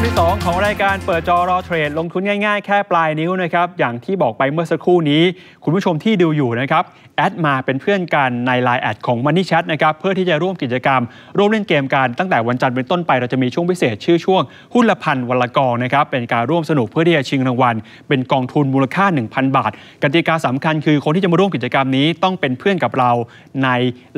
วงที่ 2 ของรายการเปิดจอรอเทรดลงทุนง่ายๆ แค่ปลายนิ้วนะครับ อย่างที่บอกไปเมื่อสักครู่นี้ คุณผู้ชมที่ดูอยู่นะครับ แอดมาเป็นเพื่อนกันใน Line แอดของ Money Chat นะครับ เพื่อที่จะร่วมกิจกรรม ร่วมเล่นเกมกันตั้งแต่วันจันทร์เป็นต้นไปเราจะมีช่วงพิเศษชื่อช่วงหุ้นละพันวันละกองนะครับ เป็นการร่วมสนุกเพื่อที่จะชิงรางวัล เป็นกองทุนมูลค่า 1,000 บาท กติกาสำคัญคือคนที่จะมาร่วมกิจกรรมนี้ต้องเป็นเพื่อนกับเราใน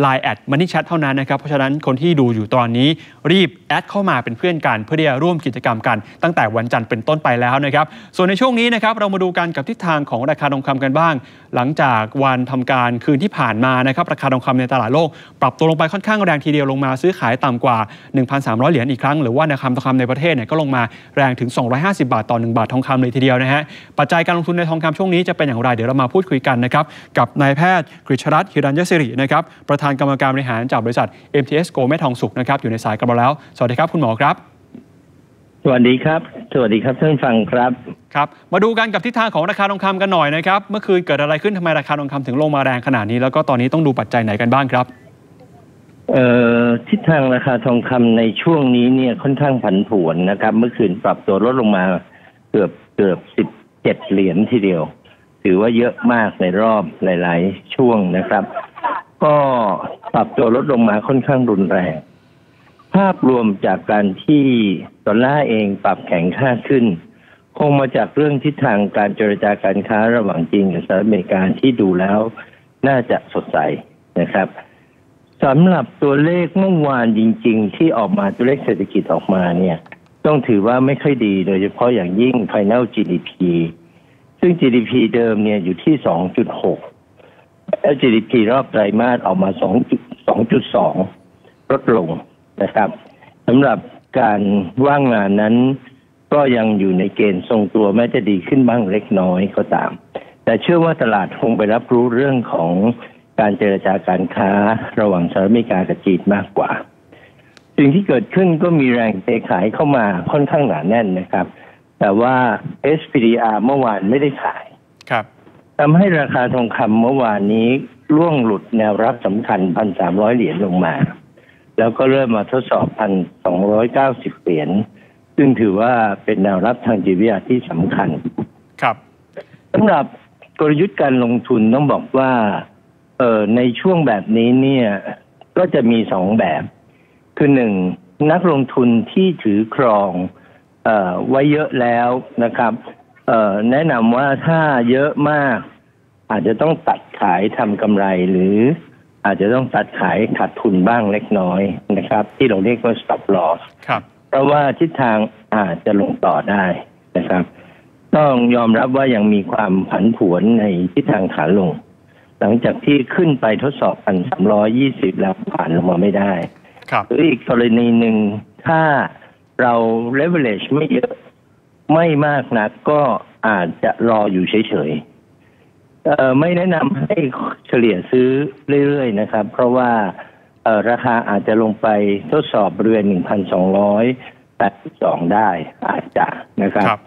Line แอด Money Chat เท่านั้นนะครับเพราะฉะนั้นคนที่ดูอยู่ตอนนี้รีบแอดเข้ามาเป็นเพื่อนกันเพื่อที่จะร่วมกิจกรรมกัน ตั้งแต่วันจันทร์เป็นต้นไปแล้วนะครับ ส่วนในช่วงนี้นะครับเรามาดูกันกับทิศทางของราคาทองคำกันบ้าง หลังจากวันทำการคืนที่ผ่านมานะครับราคาทองคำในตลาดโลก ปรับตัวลงไปค่อนข้างแรงทีเดียวลงมาซื้อขายต่ำกว่า 1,300 เหรียญอีกครั้งหรือว่าราคาทองคำในประเทศเนี่ยก็ลงมาแรงถึง 250 บาทต่อ 1 บาททองคำเลยทีเดียวนะฮะปัจจัยการลงทุนในทองคำช่วงนี้จะเป็นอย่างไรเดี๋ยวเรามาพูดคุยกันนะครับกับนายแพทย์กฤษรัตน์ฮิรัญยศิรินะครับประธานกรรมการบริหารจากบริษัท MTS Go แม่ทองสุขนะครับอยู่ในสายกับเราแล้ว สวัสดีครับคุณหมอครับ สวัสดีครับ สวัสดีครับท่านฟังครับครับ มาดูกันกับทิศทางของราคาทองคำกันหน่อยนะครับ เมื่อคืนเกิดอะไรขึ้นทำไมราคาทองคำถึงลงมาแรงขนาดนี้ แล้วก็ตอนนี้ต้องดูปัจจัยไหนกันบ้างครับ เอ่อทิศทางราคาทองคำในช่วงนี้เนี่ยค่อนข้างผันผวนนะครับ เมื่อคืนปรับตัวลดลงมาเกือบเกือบสิบเจ็ดเหรียญทีเดียว ถือว่าเยอะมากในรอบหลาย ๆ ช่วงนะครับ ก็ปรับตัวลดลงมาค่อนข้างรุนแรง ภาพรวมจากการที่ดอลลาร์เองปรับแข็งค่าขึ้น คงมาจากเรื่องทิศทางการเจรจาการค้าระหว่างจีนกับสหรัฐอเมริกาที่ดูแล้วน่าจะสดใสนะครับสำหรับตัวเลขเมื่อวานจริง ๆ ที่ออกมาตัวเลขเศรษฐกิจออกมาเนี่ย ต้องถือว่าไม่ค่อยดีโดยเฉพาะอย่างยิ่ง Final GDP ซึ่ง GDP เดิมเนี่ยอยู่ที่ 2.6 แล้ว GDP รอบไตรมาสออกมา 2.2 ลดลง นะครับสำหรับการว่างงานนั้น ก็ยังอยู่ในเกณฑ์ทรงตัวแม้จะดีขึ้นบ้างเล็กน้อยก็ตาม แต่เชื่อว่าตลาดคงไปรับรู้เรื่องของการเจรจาการค้าระหว่างสหรัฐอเมริกากับจีนมากกว่า สิ่งที่เกิดขึ้นก็มีแรงเทขายเข้ามาค่อนข้างหนาแน่นนะครับ แต่ว่า SPDR เมื่อวานไม่ได้ขายครับทำให้ราคาทองคำเมื่อวานนี้ร่วงหลุดแนวรับสำคัญ1,300เหรียญลงมา แล้วก็เริ่มมาทดสอบ 1,290 เหรียญ ซึ่งถือว่าเป็นแนวรับทางจิตวิทยาที่สำคัญ ครับสำหรับกลยุทธ์การลงทุนต้องบอกว่าเออในช่วงแบบนี้เนี่ยก็จะมีสองแบบ คือหนึ่งนักลงทุนที่ถือครองเอ่อไว้เยอะแล้วนะครับเอ่อแนะนำว่าถ้าเยอะมาก อาจจะต้องตัดขายทำกำไรหรือ อาจจะต้องตัดขายขาดทุนบ้างเล็กน้อยนะครับ ที่เราเรียกว่า stop loss ครับเพราะว่าทิศทางอาจจะลงต่อได้นะครับ ต้องยอมรับว่ายังมีความผันผวนในทิศทางขาลง หลังจากที่ขึ้นไปทดสอบพันสามร้อยี่สิบแล้วผ่านลงมาไม่ได้ครับหรืออีกกรณีหนึ่งถ้าเรา leverage ไม่เยอะไม่มากนักก็อาจจะรออยู่เฉยๆเอ่อ ไม่แนะนำให้เฉลี่ยซื้อเรื่อยๆนะครับ เพราะว่าเอ่อราคาอาจจะลงไปทดสอบบริเวณ 1,282 ได้อาจจะนะครับครับ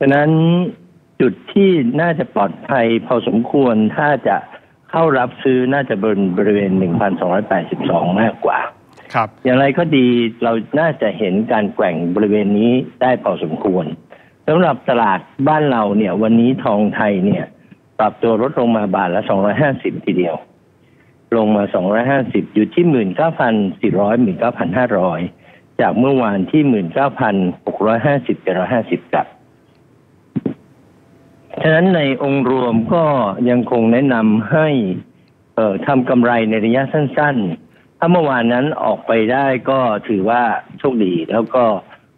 ฉะนั้นจุดที่น่าจะปลอดภัยพอสมควรถ้าจะเข้ารับซื้อน่าจะบนบริเวณ 1,282 มากกว่า ครับ อย่างไรก็ดีเราน่าจะเห็นการแกว่งบริเวณนี้ได้พอสมควรสำหรับตลาดบ้านเราเนี่ย วันนี้ทองไทยเนี่ย ปรับตัวลดลงมาบาทละ 250 ทีเดียว ลงมา 250 อยู่ที่ 19,400 19,500 จากเมื่อวานที่ 19,650 750กับฉะนั้นในองค์รวมก็ยังคงแนะนำให้เอ่อทำกำไรในระยะสั้น ๆ ถ้าเมื่อวานนั้นออกไปได้ก็ถือว่าโชคดีแล้วก็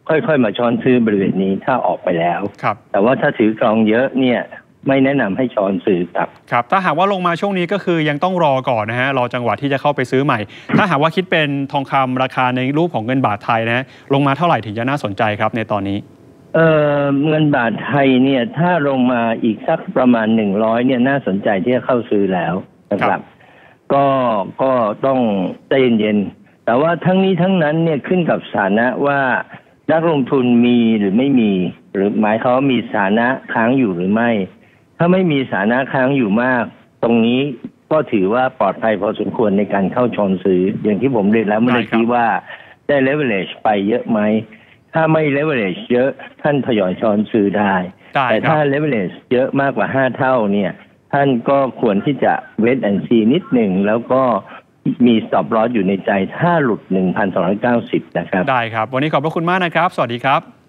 ค่อยๆ มาช้อนซื้อบริเวณนี้ถ้าออกไปแล้วครับแต่ว่าถ้าถือกรองเยอะเนี่ย ไม่แนะนำให้ช้อนซื้อครับครับ ถ้าหากว่าลงมาช่วงนี้ก็คือยังต้องรอก่อนนะฮะรอจังหวะที่จะเข้าไปซื้อใหม่ ถ้าหากว่าคิดเป็นทองคำราคาในรูปของเงินบาทไทยนะฮะลงมาเท่าไหร่ถึงจะน่าสนใจครับในตอนนี้เออเงินบาทไทยเนี่ยถ้าลงมาอีกสักประมาณหนึ่งร้อยเนี่ยน่าสนใจที่จะเข้าซื้อแล้วนะคครัรับบก็ก็ต้องใจเย็นๆแต่ว่าทั้งนี้ทั้งนั้นเนี่ยขึ้นกับสถานะว่านักลงทุนมีหรือไม่มี หรือหมายเขามว่ามีสถานะค้างอยู่หรือไม่ ถ้าไม่มีสถานะค้างอยู่มาก ตรงนี้ก็ถือว่าปลอดภัยพอสมควรในการเข้าชนซื้อ อย่างที่ผมเรียนแล้วเมื่อได้ครับกี้ว่าได้ leverage ไปเยอะไหม ถ้าไม่ leverage เยอะท่านทยอยช้อนซื้อได้ได้แต่ครัถ้าบ leverage เยอะมากกว่าห้าเท่าเนี่ย ท่านก็ควรที่จะ wait and see นิดหนึ่งแล้วก็มี stop loss อยู่ในใจถ้าหลุด 1,290 นะครับ ได้ครับ วันนี้ขอบพระคุณมากนะครับ สวัสดีครับ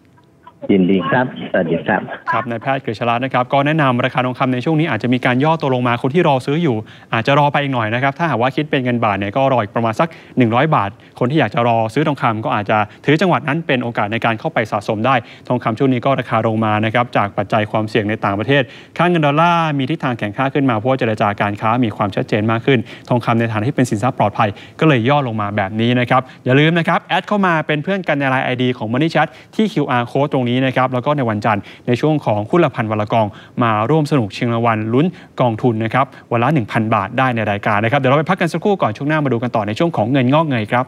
ยินดีครับ สวัสดีครับ ครับนายแพทย์กฤษรัตน์นะครับ ก็แนะนำราคาทองคำในช่วงนี้อาจจะมีการย่อตัวลงมาคนที่รอซื้ออยู่ อาจจะรอไปอีกหน่อยนะครับ ถ้าหากว่าคิดเป็นเงินบาทเนี่ยก็รออีกประมาณสัก 100 บาท คนที่อยากจะรอซื้อทองคำก็อาจจะถือจังหวัดนั้นเป็นโอกาสในการเข้าไปสะสมได้ ทองคำช่วงนี้ก็ราคาลงมานะครับ จากปัจจัยความเสี่ยงในต่างประเทศ ค่าเงินดอลลาร์มีทิศทางแข็งค่าขึ้นมาเพราะว่าเจรจาการค้ามีความชัดเจนมากขึ้น ทองคำในฐานะที่เป็นสินทรัพย์ปลอดภัย ก็เลยย่อลงมาแบบนี้นะครับ อย่าลืมนะครับแอดเข้ามาเป็นเพื่อนกันในไลน์ไอดีของ Money Chat ที่ QR Code ตรงนี้นะครับแล้วก็ในวันจันทร์ในช่วงของคุณละพันวันละกอง มาร่วมสนุกชิงรางวัลลุ้นกองทุนนะครับวันละ 1,000 บาทได้ในรายการนะครับเดี๋ยวเราไปพักกันสักครู่ก่อนช่วงหน้ามาดูกันต่อในช่วงของเงินงอกเงยครับ